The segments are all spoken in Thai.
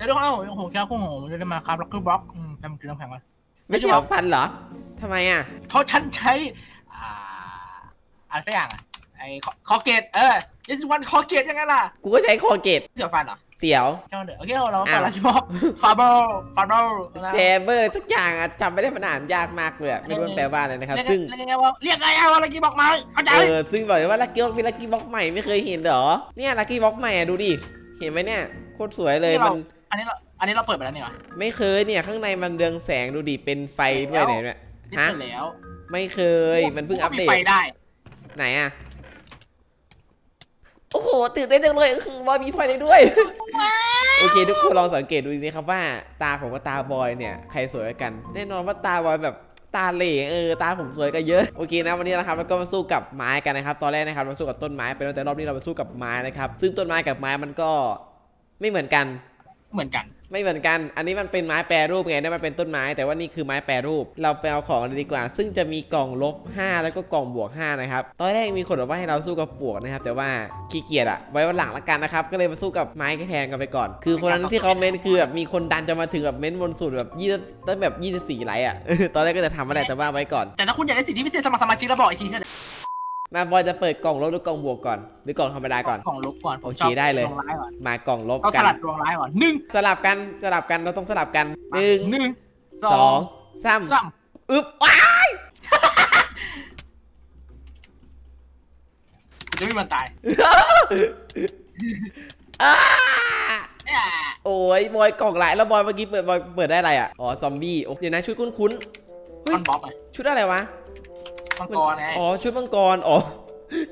แต่ด้วยความที่ผมผมแค่คู่ผมจะได้มาครับล็อกเกอร์บล็อกจำกินน้ำแข็งก่อนไม่ใช่เอาพันเหรอทำไมอะเพราะฉันใช้อ่าอะไรสักอย่างอะไอ้คอเกตเออยี่สิบวันคอเกตยังไงล่ะกูก็ใช้คอเกตเสือฟันเหรอเสียวเจ้าเดี๋ยวโอเคเราเราก่อนอ้าวลักกี้บ็อกฟาร์เบลฟาร์เบลแฟเบอร์สักอย่างอะจำไม่ได้มันอ่านยากมากเลยอะไม่รู้มันแปลว่าอะไรนะครับเรียกซึ่งเรียกไงว่าเรียกไงว่าลักกี้บ็อกมาเข้าใจเออซึ่งบอกเลยว่าลักกี้บ็อกมีลักกี้บ็อกใหม่ไม่เคยเห็นเหรอเนี่ยลักกี้บ็อกใหม่อะดูดิเห็นไหมเนี่ยโคตรสวยเลยมัน อันนี้เรา อันนี้เราเปิดไปแล้วนี่หว่าไม่เคยเนี่ยข้างในมันเรืองแสงดูดิเป็นไฟด้วยไหนเนี่ยนี่ฮะเปิดแล้วไม่เคยมันเพิ่งอัปเดมีตไฟได้ ไหนอะโอ้โหตื่นเต้นจังเลยคือบอยมีไฟได้ด้วยโอเค ทุกคนลองสังเกตดูดีนะครับว่า ตาผมกับตาบอยเนี่ยใครสวยกว่ากัน แน่นอนว่าตาบอยแบบตาเหล่เออตาผมสวยกันเยอะโอเคนะวันนี้นะครับเราก็มาสู้กับไม้กันนะครับ ตอนแรกนะครับเราสู้กับต้นไม้ไปแล้วแต่รอบนี้เรามาสู้กับไม้นะครับซึ่งต้นไม้กับไม้มันก็ไม่เหมือนกัน เหมือนกัน ไม่เหมือนกัน อันนี้มันเป็นไม้แปรรูปไงนั่นมันเป็นต้นไม้ แต่ว่านี่คือไม้แปรรูป เราไปเอาของเลยดีกว่า ซึ่งจะมีกล่องลบ 5 แล้วก็กล่องบวก 5 นะครับ ตอนแรกมีคนบอกว่าให้เราสู้กับปวกนะครับ แต่ว่าขี้เกียจอะไว้วันหลังละกันนะครับ ก็เลยมาสู้กับไม้แทนกันไปก่อน คือคนนั้นที่เขาเม้นคือแบบมีคนดันจะมาถึงแบบเม้นบนสุดแบบยี่ตั้งแบบ 24 ไลค์อะตอนแรกก็จะทำมาแหละแต่ว่าไว้ก่อน แต่ถ้าคุณอยากได้สิทธิพิเศษสมัครสมาชิกแล้วบอกอีกทีใช่ไห มมาบอยจะเปิดกล่องลบหรือกล่องบวกก่อน หรือกล่องธรรมดาก่อน ของลบก่อนผมโอเคชอบได้เลย ดวงร้ายก่อนมากล่องลบก็กัสนลัดดวงร้ายก่อนหนึ่งสลับกันสลับกันเราต้องสลับกันหนึ่งหนึ่งสองสามสามอึ๊บว้าจะไม่มีวันตายอ่าเนี่ยโอ้ยบอยกล่องหลายแล้วบอยเมื่อกี้เปิดบอยเปิดได้อะไรอะอ๋อซอมบี้โอ้เดี๋ยวนะชุดคุ้นๆเฮ้มัยนบ๊อบไงชุดอะไรวะ มังกรไงอ๋อชุดมังกรอ๋อ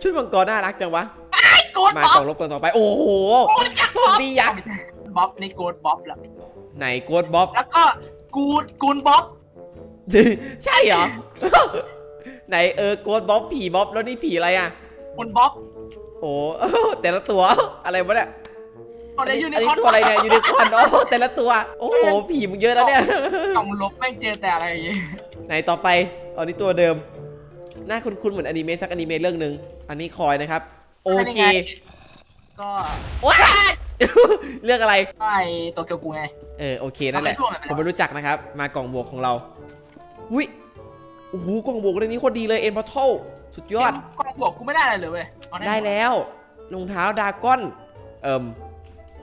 ชุดมังกรน่ารักจังวะไอ้โกดมาบ๊อกล่องลบกล่องต่อไป โอ้โหโกดยักษ์ซอมบี้ยักษ์บ๊อบนี่โกดบ๊อบแล้วไหนโกดบ๊อบแล้วก็กูดกูนบ๊อบใช่เหรอ ไหนเออโกดบ๊อบผีบ๊อบแล้วนี่ผีอะไรอะกูนบ๊อบโอ้แต่ละตัวอะไรวะเนี่ยตอนอันนี้นี้ยูนิอันคอนี้ร์นตัวอะไรเนี่ยยูนิคอร์นโอ้แต่ละตัว โอ้โหผีมึงเยอะแล้วเนี่ยกล่องลบไม่งเจอแต่อะไรอย่างงี้ไหนต่อไปอันนี้ตัวเดิม หน้าคุ้นๆเหมือนอนิเมะสักอนิเมะเรื่องหนึ่งอันนี้คอยนะครับ โอเค ก็ว้าเรื่องอะไรไอ้ตัวเกียวกูไง เออโอเคนั่นแหละเอาไปช่วงไหนไปผมไม่รู้จักนะครับ มากล่องบวกของเราอุ้ยโอ้โหกล่องบวกเรื่องนี้โคตรดีเลยเอ็นพอทัลสุดยอดกล่องบวกกูไม่ได้อะไรเลยเว้ยเอาได้แล้วรองเท้าดราก้อนเอิม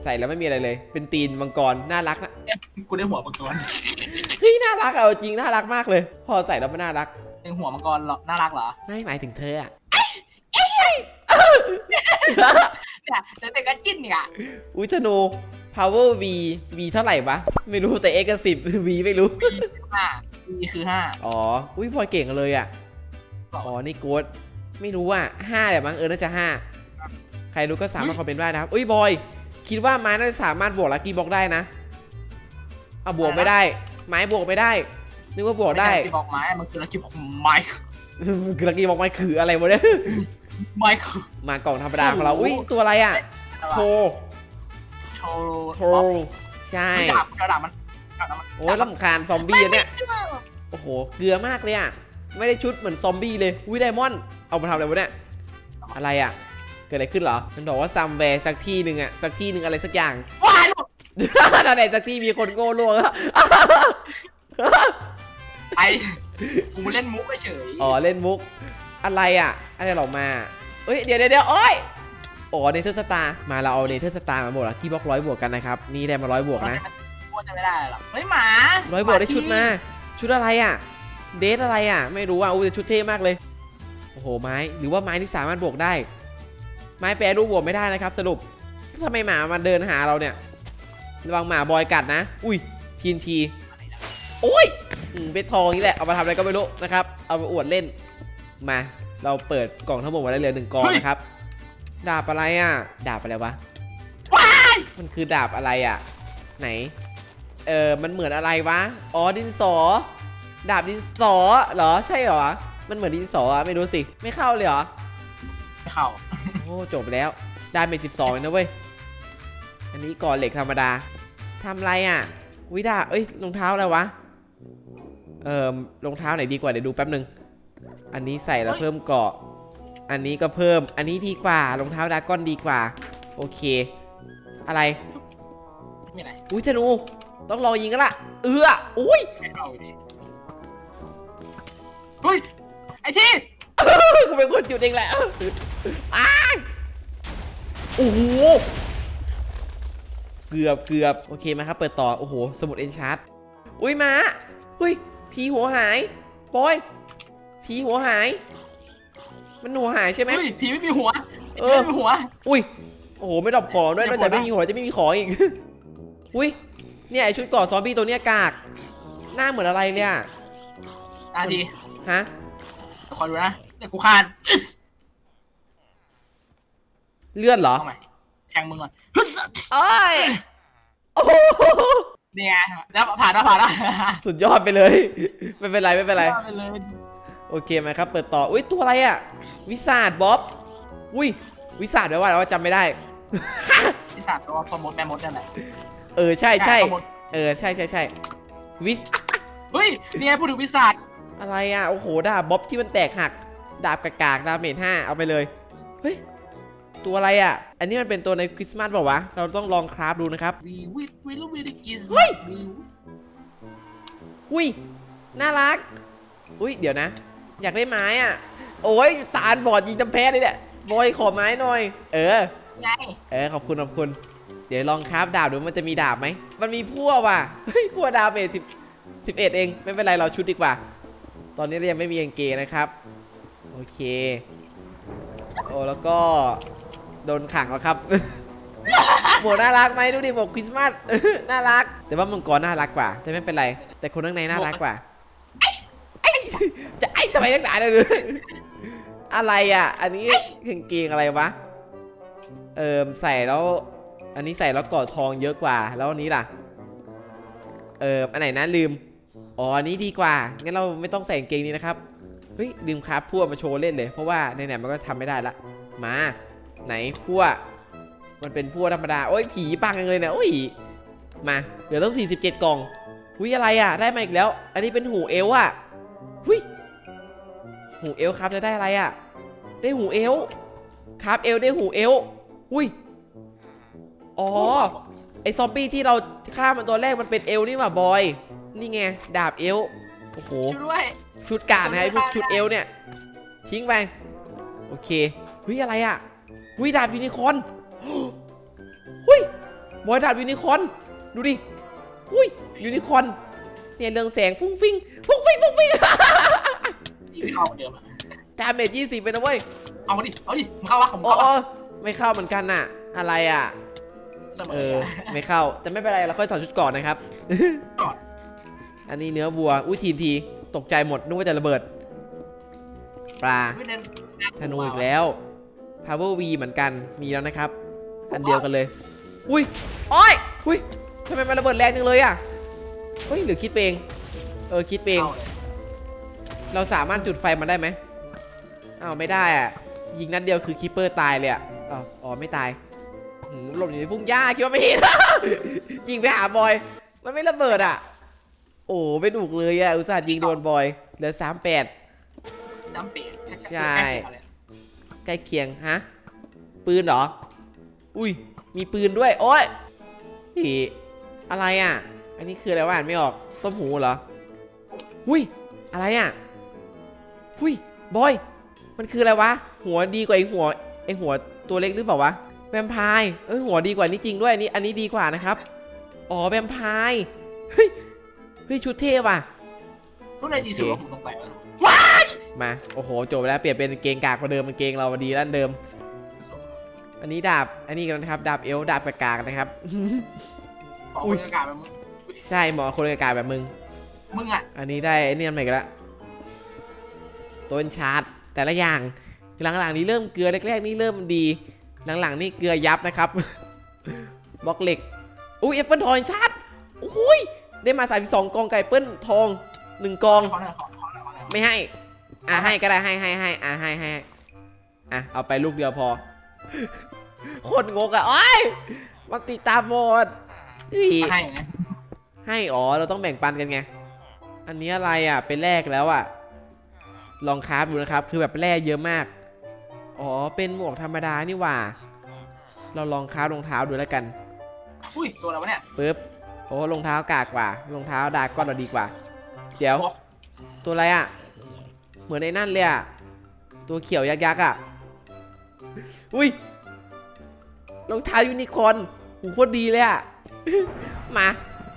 ใส่แล้วไม่มีอะไรเลย เป็นตีนมังกรน่ารักนะกูได้หัวมังกรเฮ้ยน่ารักอะเอาจริงน่ารักมากเลย พอใส่แล้วมันน่ารัก ในหัวมังกรเหรอน่ารักเหรอไม่หมายถึงเธออะเนี่ยเดี๋ยวเด็กก็จิ้นเนี่ยอุ้ยธนู power v v เท่าไหร่วะไม่รู้แต่ x กับสิบ v ไม่รู้ปีห้าปีคือห้าอ๋อ อุ้ยพลอยเก่งกันเลยอะ อ๋อ นี่โกดไม่รู้อะห้าแหละมั้งเออ น่าจะห้า ใครรู้ก็สามารถคอมเมนต์ได้นะครับ อุ้ย บอย คิดว่าไม้น่าจะสามารถบวกลักกี้บล็อกได้นะ เอาบวกไม่ได้ ไม้บวกไม่ได้ นึกว่าบวกได้ม่ใช่ที่บอกไม้มันคือลักกี้บอกไม้คือลักกี้บล็อกไม้คืออะไรวะเนี่ยไม้คือมากล่องธรรมดาของเราอุ้ยตัวอะไรอะโทโชว์โทใช่มันดาบกระดาบมันกระดาบมันโอ้ยลำคาญซอมบี้อันเนี่ยโอ้โหเกลือมากเลยอะไม่ได้ชุดเหมือนซอมบี้เลยวิไดมอนด์เอามาทำอะไรวะเนี่ยอะไรอะเกิดอะไรขึ้นเหรอมันบอกว่าซัมแวร์สักที่หนึ่งอะสักที่หนึ่งอะไรสักอย่างว้ายลูกนั่นแหละสักที่มีคนโง่ล่วงอะ ไอ้กูเล่นมุกเฉยอ๋อเล่นมุก อะไรอะ อะไรหรอกมาเอ้ยเดี๋ยวเดี๋ยวเดี๋ยวโอ้ยอ๋อเนเธอร์สตาร์มาเราเอาเนเธอร์สตาร์มาบวกแล้วที่บล็อกร้อยบวกกันนะครับนี่ได้มาร้อยบวกนะพูดจะไม่ได้หรอกเฮ้ยหมาร้อยบวกได้ชุดมาชุดอะไรอะ เดทอะไรอะ ไม่รู้อะอู้แต่ชุดเท่มากเลยโอ้โหไม้หรือว่าไม้ที่สามารถบวกได้ ไม้แปรรูปบวกไม่ได้นะครับ สรุปทำไมหมามาเดินหาเราเนี่ยระวังหมาบอยกัดนะ อุ้ยทีนที โอ้ยอืมเป็นทองนี่แหละ เอามาทำอะไรก็ไม่รู้นะครับ เอามาอวดเล่น มา เราเปิดกล่องทั้งหมดมาได้เลยหนึ่งกล่องนะครับ ดาบอะไรอะ ดาบอะไรวะว้ายมันคือดาบอะไรอะ ไหน เออมันเหมือนอะไรวะ อ๋อ ดินสอ ดาบดินสอเหรอ ใช่เหรอ มันเหมือนดินสออะไม่รู้สิ ไม่เข้าเลยเหรอไม่เข้าโอ้จบแล้ว ได้ไปสิบสองนะเว้ย อันนี้ก่อนเหล็กธรรมดาทำไรอะวิดาเอ้ย รองเท้าอะไรวะ เอ่อรองเท้าไหนดีกว่าเดี๋ยวดูแป๊บนึง อันนี้ใส่แล้วเพิ่มเกาะ อันนี้ก็เพิ่ม อันนี้ดีกว่ารองเท้าดราก้อนดีกว่า โอเค อะไรมีอะไรอุ้ยธนู ต้องลองยิงกันละ เอืออุ้ยไม่เข้าอยู่ดีเฮ้ยไอ้ที่กูเป็นคนจุดเองแหละอ้ายโอ้โหเกือบเกือบโอเคมาครับ เปิดต่อ โอ้โห สมุดเอนชาร์ตอุ้ยมา อุ้ยผีหัวหายบอยผีหัวหาย มันหัวหายใช่ไหม เฮ้ยผีไม่มีหัวเอผีอไม่มีหัว อุ้ย โอ้โห ไม่ดรอปของด้วยไม่นดอรกอปจากไม่มีหัวจะไม่มีของอีก อุ้ย เนี่ยไอชุดเก่อซอมบี้ตัวเนี้ยกาก หน้าเหมือนอะไรเนี่ยตาดีฮะ ขอดูนะเดี๋ยวกูคานเลื่อนเหรอ เอาใหม่แทงมึงก่อน เอ้ย โอ้โห นี่ไงแล้วผ่านแล้วผ่านแล้วสุดยอดไปเลย ไม่เป็นไรไม่เป็นไรไปเลยโอเคมาครับ เปิดต่อ อุ้ยตัวอะไรอะ วิสาดบ๊อบ อุ้ย วิสาดแปลว่าอะไรว่าจำไม่ได้ ที่สามตัวพอมดแม่มดนั่นแหละเออใช่ใช่ พอมดเออใช่ใช่ใช่วิสเฮ้ยนี่ไงพูดถึงวิสัทอะไรอะ โอ้โหดาบบ๊อบที่มันแตกหัก ดาบกากากๆดาเมจห้าเอาไปเลย เฮ้ย ตัวอะไรอะ อันนี้มันเป็นตัวในคริสต์มาสเปล่าวะ เราต้องลองคราฟดูนะครับวีวิทวิลวิลกิสเฮ้ยอุ้ย น่ารัก อุ้ย เดี๋ยวนะ อยากได้ไม้อะ โอ้ย ตาลบอดยิงจำแพ้เลยเนี่ยบอยขอไม้หน่อย เออ ไง เออ ขอบคุณขอบคุณ เดี๋ยวลองคราฟดาบดูมันจะมีดาบไหม มันมีพั่วว่ะ เฮ้ยพั่วดาบเมจสิบสิบเอ็ดเอง ไม่เป็นไรเราชุดดีกว่า ตอนนี้เรายังไม่มีกางเกงนะครับ โอเค โอ้แล้วก็ โดนขังแล้วครับ หมวกน่ารักไหมดูดิหมวกคริสต์มาส น่ารัก แต่ว่ามังกรน่ารักกว่า แต่ไม่เป็นไร แต่คนข้างในน่ารักกว่าไอ้จะไอ้ทำไมนักหนาเลยอะไรอะ อันนี้กางเกงอะไรวะ เอิมใส่แล้ว อันนี้ใส่แล้วกอดทองเยอะกว่า แล้วอันนี้ล่ะ เอิมอันไหนนะลืม อ๋ออันนี้ดีกว่า งั้นเราไม่ต้องใส่กางเกงนี้นะครับ เฮ้ยลืมครับพั่วมาโชว์เล่นเลย เพราะว่าในไหนๆมันก็ทำไม่ได้ละ มา ไหนพั่วมันเป็นพั่วธรรมดา โอ้ยผีปังจังเลยเนี่ยโอ้ยมาเดี๋ยวต้อง 47 กล่องหุยอะไรอะ ได้มาอีกแล้ว อันนี้เป็นหูเอลอะหุยหูเอลครับจะได้อะไรอะ ได้หูเอลครับเอลได้หูเอลหุยอ๋อไอซอมบี้ที่เราฆ่ามันตัวแรกมันเป็นเอลนี่หว่าบอย นี่ไงดาบเอลโอ้โหช่วยด้วยชุดกาดนะไอ้พวกชุดเอลเนี่ย ทิ้งไปโอเคเฮ้ยอะไรอะ เฮ้ยดาบยูนิคอร์นเฮ้ยบอยดาบยูนิคอร์นดูดิเฮ้ยยูนิคอร์นเนี่ยเรืองแสงฟุ้งฟิ้งฟุ้งฟิ้งฟุ้งฟิ้งอีกเข้าเหมือนเดิมอะดาเมจยี่สิบไปนะเว้ย เอามาดิ เอาดิมึงเข้าวะผมโอ้เข้าวะโอ้ไม่เข้าเหมือนกันน่ะ อะไรอะเสมเอออไม่เข้า แต่ไม่เป็นไร เราค่อยถอดชุดก่อนนะครับก่อนอันนี้เนื้อวัว อุ้ยทีนที ตกใจหมดนึกว่าจะระเบิด ปลาไม่เน้นธนูอีกแล้ว power v เหมือนกันมีแล้วนะครับ อันเดียวกันเลย อุ้ยโอ้ยอุ้ยทำไมมันระเบิดแรงจังเลยอะเฮ้ยหรือคิดไปเอง เออคิดไปเองเอาเลยเราสามารถจุดไฟมันได้ไหมอ้าวไม่ได้อะ ยิงนัดเดียวคือคีเปอร์ตายเลยอะอ๋ออ๋อไม่ตายหืมหลบอยู่ในพุ่งหญ้าคิดว่าไม่เห็นยิงไปหาบอย มันไม่ระเบิดอะ โอ้ไม่ถูกเลยอะอุตส่าห์ยิงโดนบอยเหลือสามแปดซ้ำเปลี่ยนใช่ ใกล้เคียงฮะ ปืนเหรอ อุ้ย มีปืนด้วย โอ้ยอีอะไรอะ อันนี้คืออะไรวะอ่านไม่ออก ต้มหูเหรอ อุ้ย อะไรอะ อุ้ย บอย มันคืออะไรวะ หัวดีกว่าไอหัว ไอหัวตัวเล็กหรือเปล่าวะ แวมไพร์ เออหัวดีกว่านี้จริงด้วย อันนี้ อันนี้ดีกว่านะครับ อ๋อ แวมไพร์ เฮ้ย เฮ้ย ชุดเท่ว่ะรุ่นไหนดีสุดว่าผมสงสัยว่า มา โอ้โหจบไปแล้วเปลี่ยนเป็นเกงกากกว่าเดิมเป็นเกงเราดีด้านเดิม อันนี้ดาบ อันนี้กันนะครับ ดาบเอลฟ์ดาบกากๆนะครับ ขออุ้คุยณอากาศแบบมึงใช่หมอคนกากๆแบบมึง มึงอะอันนี้ได้ไอ้นี่ทำไมกันละต้นชาร์จแต่ละอย่าง หลังๆนี้เริ่มเกลือแรกๆนี่เริ่มดี หลังๆนี่เกลือยับนะครับ บล็อกเหล็ก อุ้ยแอปเปิลทองชาร์จอุ้ยได้มาสามสองกองไก่เปิ้ลทองหนึ่งกอง ขอหน่อยขอขอหน่อยขอหน่อยไม่ให้ อะให้ก็ได้ให้ให้ให้อะให้ให้ให้อะเอาไปลูกเดียวพอ โคตรงกอะโอ้ยมันติดตามหมดอีมาให้ไงให้อ๋อเราต้องแบ่งปันกันไง อันนี้อะไรอะเป็นแรกแล้วอะ ลองคราฟดูนะครับ คือแบบแร่เยอะมาก อ๋อเป็นหมวกธรรมดานี่หว่า เราลองคราฟรองเท้าดูแล้วกัน อุ้ยตัวอะไรวะเนี่ยปึ๊บโอ้รองเท้ากากกว่ารองเท้าดากก้อนเราดีกว่า เดี๋ยวโอ้ตัวอะไรอะ เหมือนในนั่นเลยอะตัวเขียวยักษ์ๆอะอุ้ยรองเท้ายูนิคอร์นหูโคตรดีเลยอะมา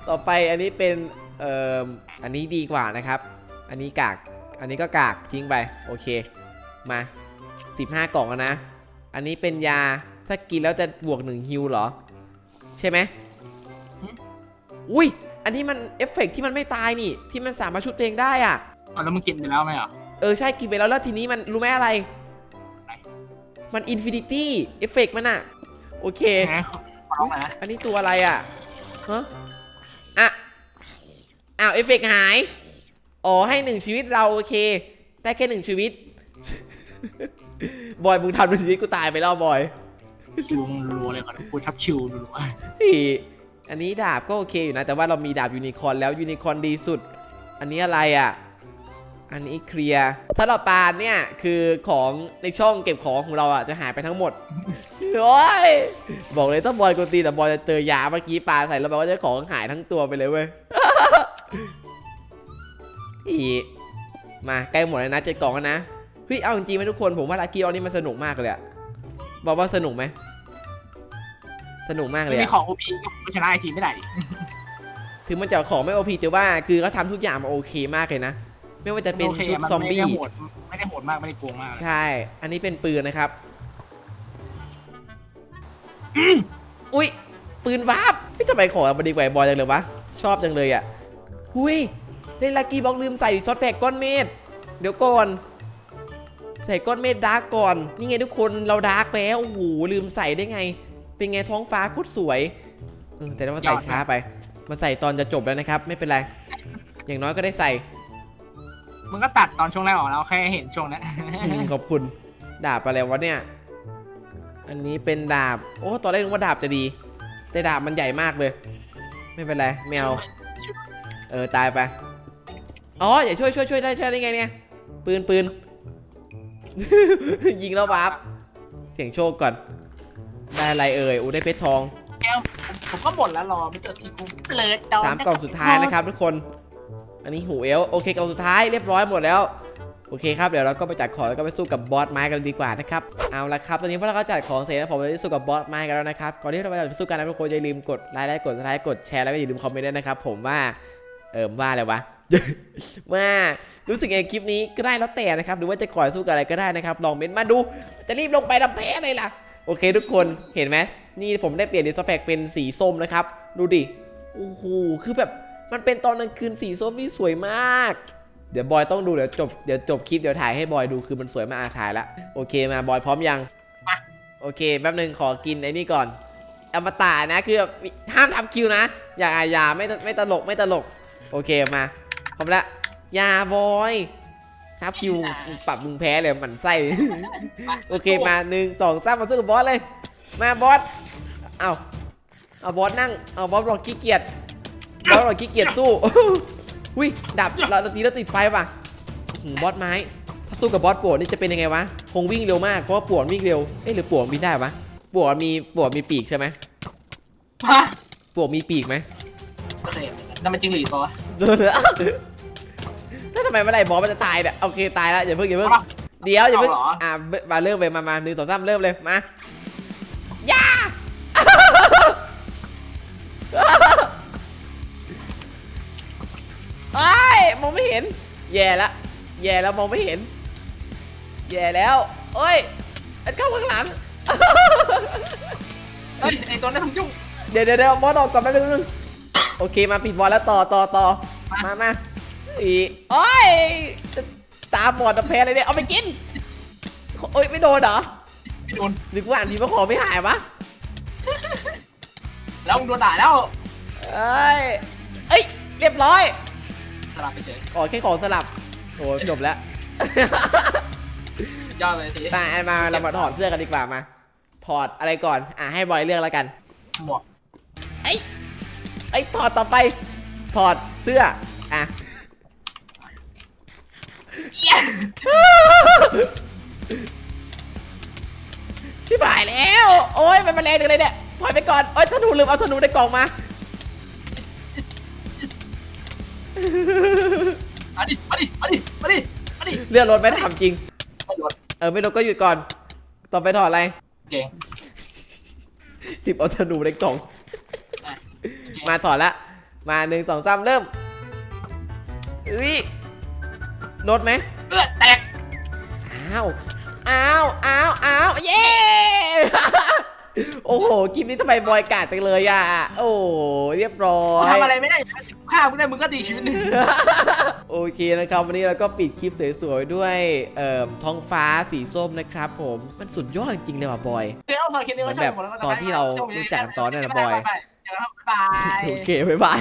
ต่อไปอันนี้เป็นเอ่ออันนี้ดีกว่านะครับ อันนี้กาก อันนี้ก็กากทิ้งไปโอเค มา 15 กล่องแล้วนะ อันนี้เป็นยาถ้ากินแล้วจะบวกหนึ่งฮิวเหรอ ใช่ไหมอุ้ยอันนี้มันเอฟเฟกต์ที่มันไม่ตายนี่ ที่มันสามารถชุดตัวเองได้อะเอาแล้วมึงกินไปแล้วไหมเหรอ เออใช่กินไปแล้วแล้วทีนี้มันรู้ไหมอะไรไหนมันอินฟินิตี้เอฟเฟกมันอะโอเคไหนขอขอร้องหน่อยนะอันนี้ตัวอะไรอะฮะอะอ้าวเอฟเฟกหาย อ๋อให้หนึ่งชีวิตเราโอเค ได้แค่หนึ่งชีวิต บอยมึงทำหนึ่งชีวิตกูตายไปแล้วบอยคิวมึงรัวเลยก่อนกูชับชิวรัวเฮ้ยอันนี้ดาบก็โอเคอยู่นะ แต่ว่าเรามีดาบยูนิคอร์นแล้วยูนิคอร์นดีสุด อันนี้อะไรอะ อันนี้เคลียร์ ถ้าเราปานเนี่ยคือของในช่องเก็บของของเราอะจะหายไปทั้งหมด โอ้ย บอกเลยถ้าบอยกวนตีนแต่บอยจะเจอยาเมื่อกี้ปาใส่แล้วแบบว่าเจะของหายทั้งตัวไปเลยเว้ย อีมาใกล้หมดแล้วนะเจ็ดกล่องแล้วนะเฮ้ยเอาจริงๆไหมทุกคนผมว่าลักกี้ออนนี่มันสนุกมากเลยอะบอกว่าสนุกไหมสนุกมากๆเลยมีอะของโอพีก็ชนะไอทีมไม่ได้ดิถึงมันจะของไม่โอพีแต่ว่าคือเขาทำทุกอย่างมาโอเคมากเลยนะ ไม่ว่าจะเป็นโอเคชุดมันซอมไม่บี้ได้โหดไม่ได้โหดมาก ไม่ได้โกงมากใช่ อันนี้เป็นปืนนะครับ อุ้ย ปืนวาร์ปเฮ้ยทำไมของมันดีกว่าไอ้บอยจังเลยวะ ชอบจังเลยอะ หุยเล่นลักกี้บ็อกลืมใส่ช็อตแพ็กก้อนเมฆเดี๋ยวก่อน ใส่ก้อนเมฆดาร์กก่อน นี่ไงทุกคน เราดาร์กแล้ว โอ้โห ลืมใส่ได้ไง เป็นไงท้องฟ้าโคตรสวยเออแต่ว่าใส่ช้าไป มาใส่ตอนจะจบแล้วนะครับ ไม่เป็นไร อย่างน้อยก็ได้ใส่ มึงก็ตัดตอนช่วงแรกออกแล้วแค่เห็นช่วงนั้น อืมขอบคุณดาบอะไรวะเนี่ย อันนี้เป็นดาบ โอ้ตอนแรกนึกว่าดาบจะดี แต่ดาบมันใหญ่มากเลย ไม่เป็นไรแมวเออตายไปอ๋ออย่าช่วยช่วยช่วยได้ช่วยได้ไงเนี่ย ปืนปืน ยิงแล้ววาร์ปเสียงโชคก่อน ได้อะไรเอ่ยอู้ได้เพชรทอง แก้วผมผมก็หมดแล้วรอไม่เจอที่กูเปิดจอสามกล่องสุดท้ายนะครับทุกคน อันนี้หูเอลโอเคกล่องสุดท้ายเรียบร้อยหมดแล้วโอเคครับเดี๋ยวเราก็ไปจัดของแล้วก็ไปสู้กับบอสไม้กันดีกว่านะครับเอาละครับตอนนี้พวกเราก็จัดของเสร็จแล้วผมจะไปสู้กับบอสไม้กันแล้วนะครับก่อนที่เราจะไปสู้กันนะทุกคนอย่าลืมกดไลค์และกดซับสไครต์กดแชร์แล้วก็อย่าลืมคอมเมนต์ด้วยนะครับผมว่าเอิมว่าอะไรวะว่ารู้สึกไงคลิปนี้ก็ได้แล้วแต่นะครับหรือว่าจะขอสู้กับอะไรก็ได้นะครับลองเม้นมาดู จะรีบลงไปทำแพ้เลยล่ะโอเค ทุกคนเห็นไหมนี่ผมได้เปลี่ยนดิสแฟกเป็นสีส้มนะครับดูดิโอ้โหคือแบบ มันเป็นตอนกลางคืนสีส้มที่สวยมาก เดี๋ยวบอยต้องดูเดี๋ยวจบเดี๋ยวจบคลิปเดี๋ยวถ่ายให้บอยดูคือมันสวยมากอะถ่ายละโอเคมาบอยพร้อมยังมา โอเคแป๊บหนึงขอกินไอ้นี่ก่อนอมตะนะคือแบบห้ามทำคิวนะ อย่าอย่าไม่ไม่ตลกไม่ตลก โอเคมาพร้อมละอย่าบอยครับคิวปรับมึงแพ้เลยหมันไส้โอเคมาหนึ่งสองสามมาสู้กับบอสเลย มาบอสเอาเอาบอสนั่งเอาบอสบอกขี้เกียจ บอสบอกขี้เกียจสู้อุ้ยดับเราเราตีแล้วติดไฟป่ะอื้อหือบอสไม้ถ้าสู้กับบอสปวดนี่จะเป็นยังไงวะคงวิ่งเร็วมากเพราะว่าปวดวิ่งเร็วเอ๊ะหรือปวดวิ่งได้วะปวดมีปวดมีปีกใช่ไหมฮะปวดมีปีกไหมโอเคนั่นมันจริงหรือเปล่าวะถ้าทำไมเมื่อไหร่บอสมันจะตายเนี่ยโอเคตายแล้วอย่าเพิ่งอย่าเพิ่งเดี๋ยวอย่าเพิ่งเอาเหรออ่ามาเริ่มเลยมามาหนึ่งสองสามเริ่มเลยมาย่า ห็น แย่ละแย่แล้วมองไม่เห็น แย่แล้วเอ้ยอันเข้าข้างหลังเฮ้ยไอตัวนั้นทำยุ่ง เดี๋ยวเดี๋ยวเดี๋ยวบอสออกก่อนแป๊บนึงแป๊บนึงโอเคมาปิดบอลแล้วต่อต่อต่อมา มามาอีโอ้ยจะตาบอดจะแพ้เลยเนี่ยเอาไปกินโอ้ยไม่โดนเหรอไม่โดน หรือกูอ่านดีมาขอไม่หายวะแล้วมึงโดนด่าแล้ว เอ้ยเอ้ยเรียบร้อย สลับไปเฉยอ๋อแค่ของสลับโอ้ยจบแล้ว ยอดเลยทีมามาเรามาถอดเสื้อกันดีกว่ามา ถอดอะไรก่อน อะให้บอยเลือกแล้วกัน หมวกไอ้ยถอดต่อไป ถอดเสื้อ อะเย้ชิบหายแล้ว โอ้ยมันมาแรงจังเลยเนี่ยถอยไปก่อนเอ้ยธนูลืมเอาธนูในกล่องมา มาดิ มาดิ มาดิ มาดิ มาดิเลื่อนรถไม่ได้ทำจริง ไม่โดนเออไม่ลดก็หยุดก่อน ต่อไปถอดอะไรเก่งทิบเอาธนูในกล่องอะโอเคมาถอดละ มาหนึ่งสองสามเริ่มอุ้ยลดไหมเลือดแตก อ้าว อ้าว อ้าว อ้าว เย้ โอ้โห คลิปนี้ทำไมบอยกาดจังเลยอะ โอ้โหเรียบร้อกูยทำอะไรไม่ได้อยู่แล้วสิกู ฆ่ามึงได้มึงก็ตีชีวิตหนึ่งโอเคนะครับ วันนี้เราก็ปิดคลิปสวยๆด้วยเอ่อท้องฟ้าสีส้มนะครับผมมันสุดยอดจริงๆเลยว่ะบอย เดี๋ยวเอาสองคลิปนี้ไว้ช่วยผมแล้วก็ตอนที่เรารู้จักกันตอนนั้นนะบอย เจอกันครับบ๊ายบาย โอเค บ๊ายบาย